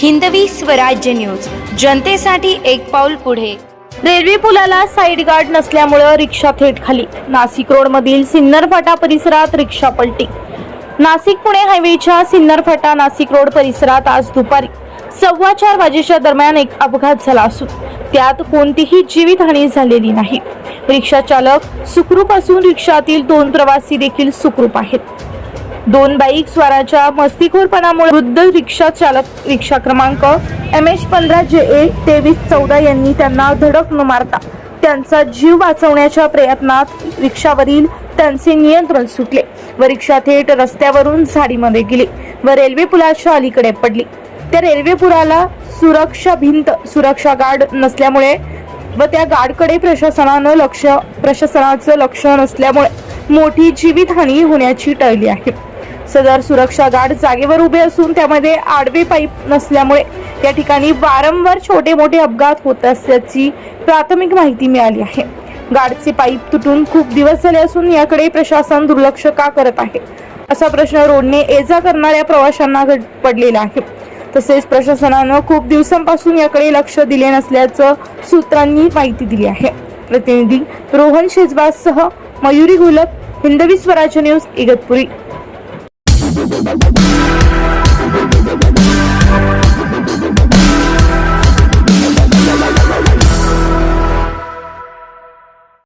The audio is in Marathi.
हिंदवी स्वराज्य न्यूज. जनतेसाठी एक पाऊल पुढे. रेल्वे पुलाला साईड गार्ड नसल्यामुळं रिक्षा थेट खाली. नाशिक रोड मधील सिन्नर फाटा परिसरात रिक्षा पलटी. नाशिक पुणे हायवेच्या सिन्नर फाटा नाशिक रोड परिसरात आज दुपारी सव्वा चार वाजेच्या दरम्यान एक अपघात झाला असून त्यात कोणतीही जीवितहानी झालेली नाही. रिक्षा चालक सुखरूप असून रिक्षातील दोन प्रवासी देखील सुखरूप आहेत. दोन बाईक स्वाराच्या मस्तीखोरपणामुळे वृद्ध रिक्षा चालक रिक्षा क्रमांक एम एच पंधरा जे ए तेवीस चौदा यांनी त्यांना धडक न मारता त्यांचा जीव वाचवण्याच्या प्रयत्नात रिक्षावरील त्यांचे नियंत्रण सुटले व रिक्षा थेट रस्त्यावरून झाडीमध्ये गेली व रेल्वे पुलाच्या अलीकडे पडली. त्या रेल्वे पुलाला सुरक्षा भिंत सुरक्षा गार्ड नसल्यामुळे व त्या गार्डकडे प्रशासनानं लक्ष प्रशासनाचं लक्ष नसल्यामुळे मोठी जीवितहानी होण्याची टळली आहे. सदर सुरक्षा गार्ड जागेवर उभे असून त्यामध्ये आडवे पाईप नसल्यामुळे या ठिकाणी वारंवार छोटे मोठे अपघात होत असल्याची प्राथमिक माहिती मिळाली आहे. गार्डचे पाईप तुटून खूप दिवस झाले असून याकडे प्रशासन दुर्लक्ष का करत आहे? असा प्रश्न रोडने एजा करणाऱ्या प्रवाशांना घड- पडलेला आहे. तसेच प्रशासनानं खूप दिवसांपासून याकडे लक्ष दिले नसल्याचं सूत्रांनी माहिती दिली आहे. प्रतिनिधी Rohan शेजवाससह Mayuri Gholap Hindavi Swarajya news Igatpuri. Thank you.